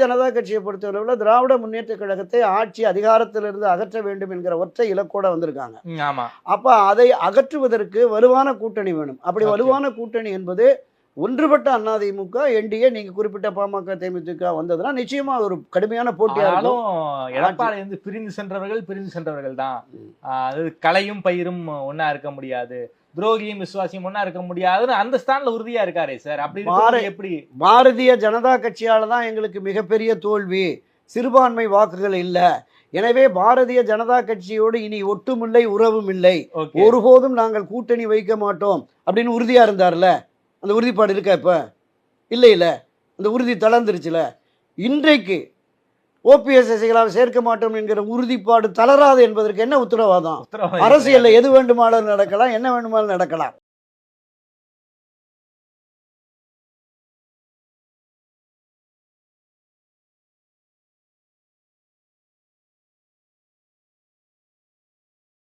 ஜனதா கட்சியை பொறுத்தளவில் திராவிட முன்னேற்ற கழகத்தை ஆட்சி அதிகாரத்திலிருந்து அகற்ற வேண்டும் என்கிற ஒற்றை இலக்கோட வந்திருக்காங்க. அப்ப அதை அகற்றுவதற்கு வலுவான கூட்டணி வேணும். அப்படி. வலுவான கூட்டணி என்பது ஒன்றுபட்ட அதிமுக என்டிஏ நீங்க குறிப்பிட்ட பாமக தேமுதிக வந்ததுன்னா நிச்சயமா ஒரு கடுமையான போட்டியா இருக்கும். ஆனாலும் எடப்பாடி வந்து பிரிந்து சென்றவர்கள் பிரிந்து சென்றவர்கள் தான். அது கலையும் பயிரும் ஒண்ணா இருக்க முடியாது. துரோகியும் விசுவாசியும் ஒண்ணா இருக்க முடியாதுன்னு அந்த ஸ்தான்ல உறுதியா இருக்காரே சார். அப்படி எப்படி? பாரதிய ஜனதா கட்சியால தான் எங்களுக்கு மிகப்பெரிய தோல்வி. சிறுபான்மை வாக்குகள் இல்லை. எனவே பாரதிய ஜனதா கட்சியோடு இனி ஒட்டும் இல்லை உறவும் இல்லை ஒருபோதும் நாங்கள் கூட்டணி வைக்க மாட்டோம் அப்படின்னு உறுதியா இருந்தார்ல? அந்த உறுதிப்பாடு இருக்கா இப்ப? இல்லை இல்ல. அந்த உறுதி தளர்ந்துருச்சுல. இன்றைக்கு ஓபிஎஸ் சசிகலாவை சேர்க்க மாட்டோம் என்கிற உறுதிப்பாடு தளராது என்பதற்கு என்ன உத்தரவாதம்? உத்தரவாதம். அரசியல்ல எது வேண்டுமானாலும் நடக்கலாம் என்ன வேண்டுமானாலும் நடக்கலாம்.